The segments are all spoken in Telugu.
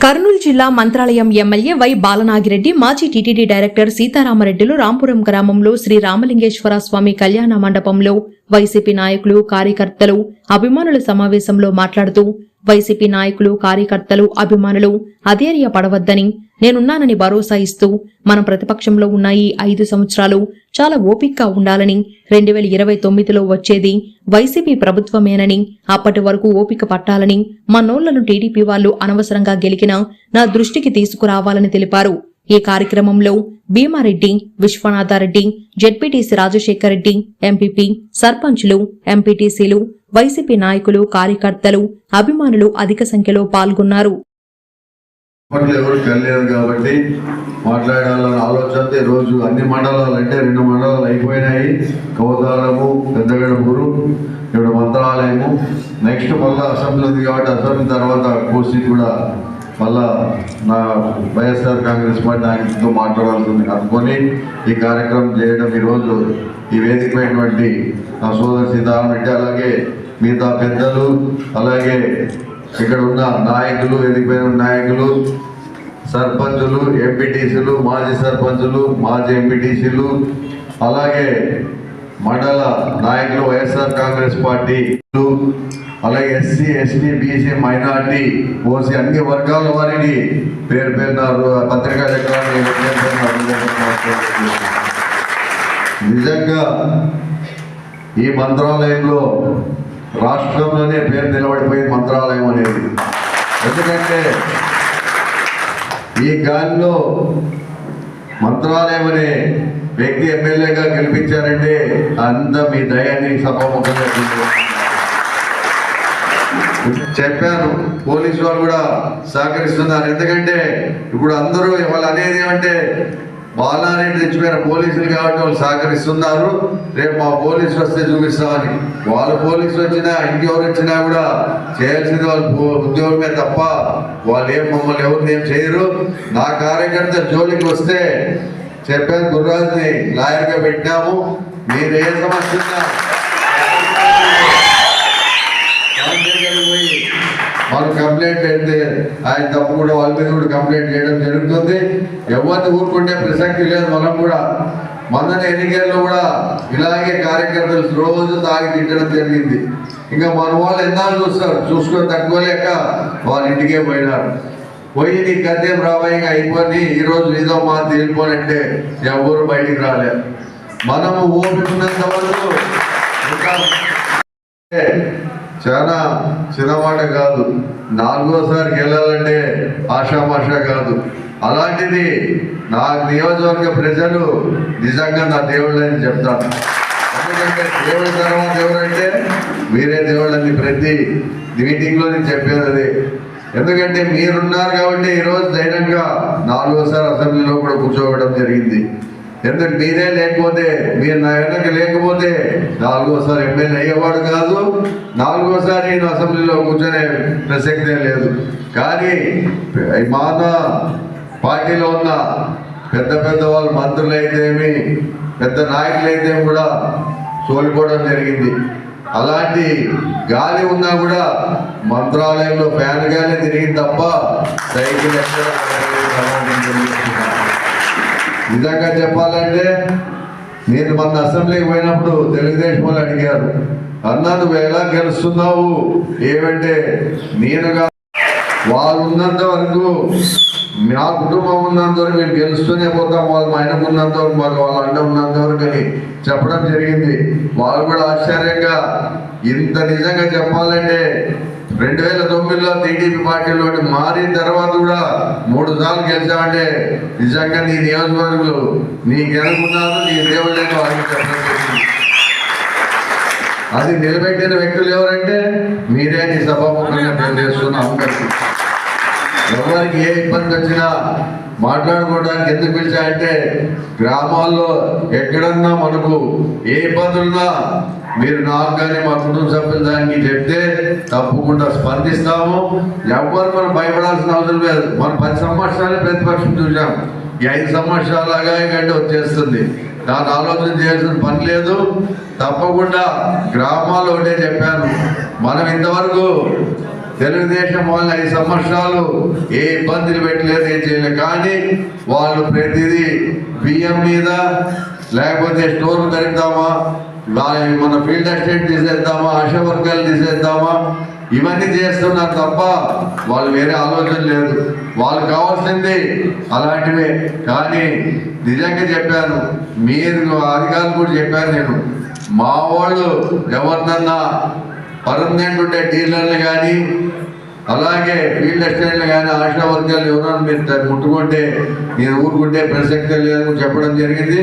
కర్నూలు జిల్లా మంత్రాలయం ఎమ్మెల్యే వై బాలనాగిరెడ్డి మాజీ టీటీడీ డైరెక్టర్ సీతారామరెడ్డిలు రాంపురం గ్రామంలో శ్రీ రామలింగేశ్వర స్వామి కళ్యాణ మండపంలో వైసీపీ నాయకులు కార్యకర్తలు అభిమానుల సమావేశంలో మాట్లాడుతూ వైసీపీ నాయకులు కార్యకర్తలు అభిమానులు అధైర్యపడవద్దని నేనున్నానని భరోసా ఇస్తూ మనం ప్రతిపక్షంలో ఉన్న ఈ ఐదు సంవత్సరాలు చాలా ఓపిక్గా ఉండాలని రెండు వేల ఇరవై తొమ్మిదిలో వచ్చేది వైసీపీ ప్రభుత్వమేనని అప్పటి వరకు ఓపిక పట్టాలని మన్నోళ్ళను టీడీపీ వాళ్ళు అనవసరంగా గెలికిన నా దృష్టికి తీసుకురావాలని తెలిపారు. ఈ కార్యక్రమంలో భీమారెడ్డి విశ్వనాథారెడ్డి జెడ్పీటీసీ రాజశేఖర్ రెడ్డి ఎంపీపీ సర్పంచ్లు ఎంపీటీసీలు వైసీపీ నాయకులు కార్యకర్తలు అభిమానులు అధిక సంఖ్యలో పాల్గొన్నారు. అప్పట్లో ఎవరు కలిలేదు కాబట్టి మాట్లాడాలన్న ఆలోచనతో ఈరోజు రోజు అన్ని మండలాలు అంటే రెండు మండలాలు అయిపోయినాయి. కౌతాలము పెద్దగడపూరు ఇక్కడ మంత్రాలయము. నెక్స్ట్ మళ్ళీ అసెంబ్లీ ఉంది కాబట్టి అసెంబ్లీ తర్వాత కోసి కూడా మళ్ళా నా వైఎస్ఆర్ కాంగ్రెస్ పార్టీ నాయకులతో మాట్లాడాల్సింది అనుకొని ఈ కార్యక్రమం చేయడం ఈరోజు ఈ వేదికమైనటువంటి నా సోదరు సీతారాం రెడ్డి అలాగే మిగతా పెద్దలు అలాగే ఇక్కడ ఉన్న నాయకులు ఎదిగిపోయిన నాయకులు సర్పంచులు ఎంపీటీసీలు మాజీ సర్పంచులు మాజీ ఎంపీటీసీలు అలాగే మండల నాయకులు వైఎస్ఆర్ కాంగ్రెస్ పార్టీ అలాగే SC ST BC minority OC అన్ని వర్గాల వారిని పేరు పేరున్నారు పత్రికా చక్రాన్ని నిజంగా ఈ మంత్రాలయంలో రాష్ట్రంలోనే పేరు నిలబడిపోయే మంత్రాలయం అనేది. ఎందుకంటే ఈ గాలిలో మంత్రాలయం అనే వ్యక్తి ఎమ్మెల్యేగా గెలిపించారంటే అంత మీ దయాన్ని సభాముఖంగా చెప్పాను పోలీసు వాళ్ళు కూడా సహకరిస్తున్నారు. ఎందుకంటే ఇప్పుడు అందరూ వాళ్ళు అనేది ఏమంటే బాలారెడ్డి తెచ్చిపోయిన పోలీసులు కాబట్టి వాళ్ళు సహకరిస్తున్నారు. రేపు మా పోలీసులు వస్తే చూపిస్తామని వాళ్ళు పోలీసులు వచ్చినా ఇంకెవరు వచ్చినా కూడా చేయాల్సింది వాళ్ళు ఉద్యోగమే తప్ప వాళ్ళు ఏం మమ్మల్ని ఎవరిని ఏం చేయరు. నా కార్యకర్త జోలికి వస్తే చెప్పాను గుర్రాజుని లాయర్గా పెట్టినాము. మీరు ఏ సమస్య ఉన్నా దగ్గరికి పోయి వాళ్ళు కంప్లైంట్ పెడితే ఆయన తప్పు కూడా వాళ్ళ మీద కూడా కంప్లైంట్ చేయడం జరుగుతుంది. ఎవరిని ఊరుకుంటే ప్రసక్తి లేదు మనం కూడా. మొన్న ఎన్నికల్లో కూడా ఇలాగే కార్యకర్తలు రోజు తాగి తిట్టడం జరిగింది. ఇంకా మన వాళ్ళు ఎన్నాళ్ళు చూస్తారు? చూసుకొని తక్కువలేక వాళ్ళ ఇంటికే పోయినారు. పోయి నీ గద్దేం రాబాయిగా అయిపోయి ఈరోజు నీతో మా తేలిపోనంటే ఎవరు బయటికి రాలే మనము ఓపికన్నంత వరకు చాలా చిన్నమాట కాదు. నాలుగోసారి గెలాలంటే ఆషామాషా కాదు. అలాంటిది నా నియోజకవర్గ ప్రజలు నిజంగా నా దేవుళ్ళని చెప్తాను ఎందుకంటే దేవుడి తర్వాత ఎవరంటే మీరే దేవుళ్ళని ప్రతి మీటింగ్లో నేను చెప్పేది అది. ఎందుకంటే మీరున్నారు కాబట్టి ఈరోజు ధైర్యంగా నాలుగోసారి అసెంబ్లీలో కూడా కూర్చోవడం జరిగింది. ఎందుకు మీరే లేకపోతే మీరు నా వెనక లేకపోతే నాలుగోసారి ఎమ్మెల్యే అయ్యేవాడు కాదు. నాలుగోసారి నేను అసెంబ్లీలో కూర్చొనే ప్రసక్తే లేదు. కానీ మాన పార్టీలో ఉన్న పెద్ద పెద్ద వాళ్ళు మంత్రులు అయితేమి పెద్ద నాయకులు అయితే కూడా సోలిపోవడం జరిగింది. అలాంటి గాలి ఉన్నా కూడా మంత్రాలయంలో ఫ్యాన్ గాలి తిరిగింది తప్ప సైకిల్ ఎక్కడ నిజంగా చెప్పాలంటే నేను మన అసెంబ్లీకి పోయినప్పుడు తెలుగుదేశం వాళ్ళు అడిగారు అన్నా నువ్వు ఎలా గెలుస్తున్నావు? ఏమంటే నేనుగా వాళ్ళు ఉన్నంత వరకు మా కుటుంబం ఉన్నంత వరకు మేము గెలుస్తూనే పోతాం వాళ్ళు మా ఆయనకు ఉన్నంత వరకు మాకు వాళ్ళ అండ ఉన్నంత వరకు అని చెప్పడం జరిగింది. వాళ్ళు కూడా ఆశ్చర్యంగా ఇంత నిజంగా చెప్పాలంటే రెండు వేల తొమ్మిదిలో టీడీపీ పార్టీలోని మారిన తర్వాత కూడా మూడు సార్లు గెలిచామంటే నిజంగా నీ నియోజకవర్గులు నీ వాళ్ళకి చెప్పడం జరిగింది. అది నిలబెట్టిన వ్యక్తులు ఎవరంటే మీరే నీ సభాముఖంగా తెలియజేస్తున్నా అందరికీ ఎవరికి ఏ ఇబ్బంది వచ్చినా మాట్లాడుకోవడానికి ఎందుకు పిలిచాయంటే గ్రామాల్లో ఎక్కడన్నా మనకు ఏ ఇబ్బందులున్నా మీరు నాకు కానీ మా కుటుంబ సభ్యులు దానికి చెప్తే తప్పకుండా స్పందిస్తాము. ఎవరు మనం భయపడాల్సిన అవసరం లేదు. మన పది సంవత్సరాలే ప్రతిపక్షం చూసాం ఈ ఐదు సంవత్సరాలుగా కంటే వచ్చేస్తుంది. దాని ఆలోచన చేయాల్సిన పని లేదు. తప్పకుండా గ్రామాల్లో ఒకటే చెప్పాను. మనం ఇంతవరకు తెలుగుదేశం వాళ్ళు ఐదు సంవత్సరాలు ఏ ఇబ్బందులు పెట్టలేదు ఏం చేయలేదు. కానీ వాళ్ళు ప్రతిదీ బియ్యం మీద లేకపోతే స్టోర్ కలుగుతామా మన ఫీల్డ్ అసిస్టెంట్ తీసేద్దామా? ఆశా వర్గాలు తీసేద్దామా? ఇవన్నీ చేస్తున్నారు తప్ప వాళ్ళు వేరే ఆలోచన లేదు. వాళ్ళు కావాల్సింది అలాంటివే. కానీ నిజంగా చెప్పాను మీరు అధికారులు కూడా చెప్పాను నేను. మా వాళ్ళు ఎవరినన్నా పర్మనెంట్ ఉండే డీలర్లు కానీ అలాగే ఫీల్డ్ అసిస్టెంట్లు కానీ ఆశా వర్గాలు ఎవరైనా మీరు ముట్టుకుంటే నేను ఊరుకుంటే ప్రసక్తే లేదని చెప్పడం జరిగింది.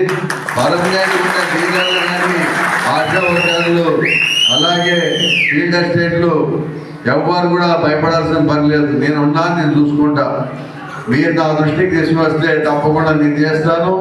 పర్మనెంట్ ఉండే డీలర్లు కానీ ఆశా వర్గాలు అలాగే ఫీల్డ్ అసిస్టెంట్లు ఎవ్వరు కూడా భయపడాల్సిన పని లేదు. నేను ఉన్నాను నేను చూసుకుంటా. మీరు నా దృష్టికి తీసుకొస్తే తప్పకుండా నేను చేస్తాను.